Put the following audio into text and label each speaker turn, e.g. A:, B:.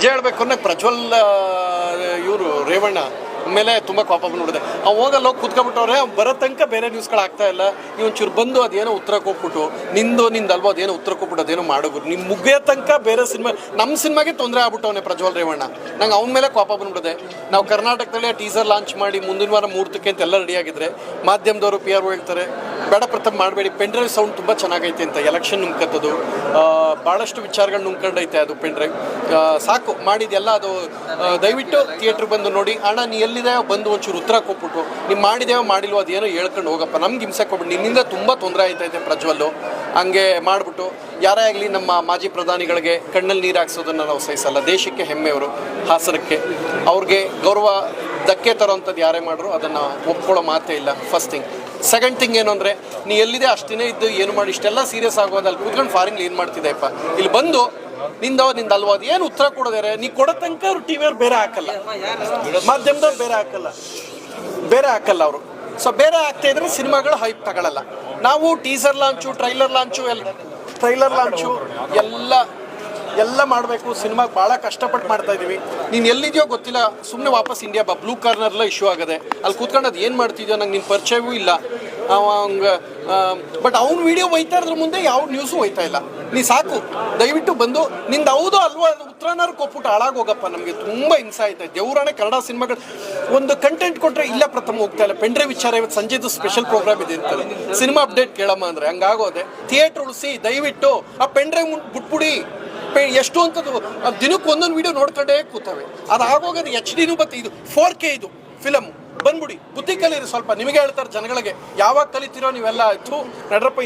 A: ನಿಜ ಹೇಳ್ಬೇಕು ಅಂದ್ರೆ ಪ್ರಜ್ವಲ್ ಇವರು ರೇವಣ್ಣ ಮೇಲೆ ತುಂಬ ಕೋಪ ನೋಡಿದೆ. ಅವ್ ಹೋಗಲ್ಲ, ಹೋಗಿ ಕುತ್ಕೊಬಿಟ್ಟವ್ರೆ ಅವ್ನು ಬರೋ ತನಕ ಬೇರೆ ನ್ಯೂಸ್ಗಳು ಆಗ್ತಾ ಇಲ್ಲ. ನೀವು ಒಂಚೂರು ಬಂದು ಅದೇನೋ ಉತ್ತರ ಕೊಟ್ಬಿಟ್ಟು ನಿಂದು ನಿಂದು ಅಲ್ವೋ, ಅದೇನೋ ಉತ್ತರ ಕೊಟ್ಬಿಟ್ಟು ಅದೇನೋ ಮಾಡೋದು ನಿಮ್ಮ ಮುಗಿಯೋ ತನಕ ಬೇರೆ ಸಿನಿಮಾ ನಮ್ಮ ಸಿನಿಮಾಗೆ ತೊಂದರೆ ಆಗ್ಬಿಟ್ಟವನೆ ಪ್ರಜ್ವಲ್ ರೇವಣ್ಣ. ನಂಗೆ ಅವನ ಮೇಲೆ ಕೋಪ ಬಂದ್ಬಿಡಿದೆ ನಾವು ಕರ್ನಾಟಕದಲ್ಲಿ ಟೀಸರ್ ಲಾಂಚ್ ಮಾಡಿ ಮುಂದಿನ ವಾರ ಮೂರ್ತಕ್ಕೆ ಅಂತ ಎಲ್ಲ ರೆಡಿ ಆಗಿದ್ರೆ, ಮಾಧ್ಯಮದವರು ಪಿ ಆರ್ ಹೇಳ್ತಾರೆ ಬೇಡ ಪ್ರಥಮ ಮಾಡಬೇಡಿ. ಪೆನ್ಡ್ರೈವ್ ಸೌಂಡ್ ತುಂಬ ಚೆನ್ನಾಗೈತೆ ಅಂತ ಎಲೆಕ್ಷನ್ ನುಂಕತ್ತದು ಭಾಳಷ್ಟು ವಿಚಾರಗಳು ನುಂಕೊಂಡೈತೆ ಅದು ಪೆನ್ಡ್ರೈವ್ ಸಾಕು ಮಾಡಿದೆಲ್ಲ ಅದು ದಯವಿಟ್ಟು ಥಿಯೇಟ್ರ್ ಬಂದು ನೋಡಿ. ಅಣ್ಣ, ನೀ ಎಲ್ಲಿದೆ? ಬಂದು ಒಂಚೂರು ಉತ್ತರ ಕೊಟ್ಬಿಟ್ಟು ನೀವು ಮಾಡಿದೆಯೋ, ಮಾಡಿಲ್ವೋ, ಅದೇನೋ ಹೇಳ್ಕೊಂಡು ಹೋಗಪ್ಪ. ನಮ್ಗೆ ಹಿಂಸೆ ಕೊಟ್ಬಿಟ್ಟು ನಿನ್ನಿಂದ ತುಂಬ ತೊಂದರೆ ಆಯ್ತೈತೆ ಪ್ರಜ್ವಲ್ಲು. ಹಂಗೆ ಮಾಡಿಬಿಟ್ಟು, ಯಾರೇ ಆಗಲಿ ನಮ್ಮ ಮಾಜಿ ಪ್ರಧಾನಿಗಳಿಗೆ ಕಣ್ಣಲ್ಲಿ ನೀರು ಹಾಕ್ಸೋದನ್ನು ನಾವು ಸಹಿಸಲ್ಲ. ದೇಶಕ್ಕೆ ಹೆಮ್ಮೆಯವರು. ಹಾಸನಕ್ಕೆ. ಅವ್ರಿಗೆ ಗೌರವ ಧಕ್ಕೆ ತರೋಂಥದ್ದು ಯಾರೇ ಮಾಡಿದ್ರು ಅದನ್ನು ಒಪ್ಕೊಳ್ಳೋ ಮಾತೇ ಇಲ್ಲ. ಫಸ್ಟ್ ಥಿಂಗ್ ಸೆಕೆಂಡ್ ಥಿಂಗ್ ಏನು ಅಂದರೆ, ನೀ ಎಲ್ಲಿದೆ ಅಷ್ಟೇ ಇದ್ದು ಏನು ಮಾಡಿ, ಇಷ್ಟೆಲ್ಲ ಸೀರಿಯಸ್ ಆಗೋದಲ್ಲಿ ಕೂತ್ಕೊಂಡು ಫಾರಿನ್ ಏನು ಮಾಡ್ತಿದ್ದೆಪ್ಪ ಇಲ್ಲಿ ಬಂದು, ನಿಂದ ನಿಂದ ಅಲ್ವಾ? ಅದು ಏನು ಉತ್ತರ ಕೊಡೋದಾರೆ ನೀ ಕೊಡೋ ತನಕ ಅವ್ರು ಟಿ ವಿಯವ್ರು ಬೇರೆ ಹಾಕಲ್ಲ. ಮಾಧ್ಯಮದವ್ರು ಬೇರೆ ಹಾಕಲ್ಲ. ಬೇರೆ ಹಾಕಲ್ಲ ಅವರು. ಸೊ ಬೇರೆ ಆಗ್ತಾ ಇದ್ರೆ ಸಿನಿಮಾಗಳು ಹೈಪ್ ತಗೊಳ್ಳಲ್ಲ ನಾವು ಟೀಸರ್ ಲಾಂಚು ಟ್ರೈಲರ್ ಲಾಂಚು ಎಲ್ಲ ಟ್ರೈಲರ್ ಲಾಂಚು ಎಲ್ಲ ಎಲ್ಲ ಮಾಡಬೇಕು ಸಿನಿಮಾ ಭಾಳ ಕಷ್ಟಪಟ್ಟು ಮಾಡ್ತಾ ಇದ್ದೀವಿ ನೀನು ಎಲ್ಲಿದೆಯೋ ಗೊತ್ತಿಲ್ಲ ಸುಮ್ಮನೆ ವಾಪಸ್ ಇಂಡಿಯಾ ಬಾ ಬ್ಲೂ ಕಾರ್ನರ್ಲ ಇಶ್ಯೂ ಆಗದೆ. ಅಲ್ಲಿ ಕೂತ್ಕೊಂಡು ಅದು ಏನು ಮಾಡ್ತಿದ್ಯೋ ನಂಗೆ ನಿನ್ನ ಪರಿಚಯವೂ ಇಲ್ಲ. ಅವಂಗ ಬಟ್ ಅವ್ನ ವಿಡಿಯೋ ಒಯ್ತಾ ಇದ್ರ ಮುಂದೆ ಯಾವ ನ್ಯೂಸು ಒಯ್ತಾ ಇಲ್ಲ. ನೀ ಸಾಕು, ದಯವಿಟ್ಟು ಬಂದು, ನಿಂದು ಹೌದು ಅಲ್ವೋ ಅದು ಉತ್ತರನಾರು ಕೊಟ್ಬಿಟ್ಟು ಹಾಳಾಗೋಗಪ್ಪ ನಮಗೆ ತುಂಬ ಹಿಂಸೆ ಆಯ್ತು ದೇವರಾಣೆ ಕನ್ನಡ ಸಿನಿಮಾಗಳು, ಒಂದು ಕಂಟೆಂಟ್ ಕೊಟ್ಟರೆ ಇಲ್ಲ ಪ್ರಥಮ ಹೋಗ್ತಾ ಇಲ್ಲ. ಪೆಂಡ್ರೆ ವಿಚಾರ ಇವತ್ತು ಸಂಜೆದು ಸ್ಪೆಷಲ್ ಪ್ರೋಗ್ರಾಮ್ ಇದೆ ಅಂತಾರೆ ಸಿನಿಮಾ ಅಪ್ಡೇಟ್ ಕೇಳಮ್ಮ ಅಂದರೆ ಹಂಗಾಗೋದೆ ಥಿಯೇಟ್ರ್ ಉಳಿಸಿ, ದಯವಿಟ್ಟು, ಆ ಪೆಂಡ್ರೆ ಬಿಟ್ಬಿಡಿ. ಪೆ ಎಷ್ಟು ಆ ದಿನಕ್ಕೆ ಒಂದೊಂದು ವಿಡಿಯೋ ನೋಡ್ಕೊಂಡೇ ಕೂತವೆ. ಅದು ಆಗೋಗೋದು ಎಚ್ ಡಿನೂ ಬತ್ತೆ ಇದು ಫೋರ್ ಕೆ ಇದು ಫಿಲಮ್ ಬಂದ್ಬಿಡಿ, ಬುದ್ಧಿ ಕಲೀರಿ ಸ್ವಲ್ಪ. ನಿಮಗೆ ಹೇಳ್ತಾರೆ ಜನಗಳಿಗೆ, ಯಾವಾಗ ಕಲಿತೀರೋ ನೀವೆಲ್ಲ ಆಯ್ತು. ನಡ್ರಪ್ಪ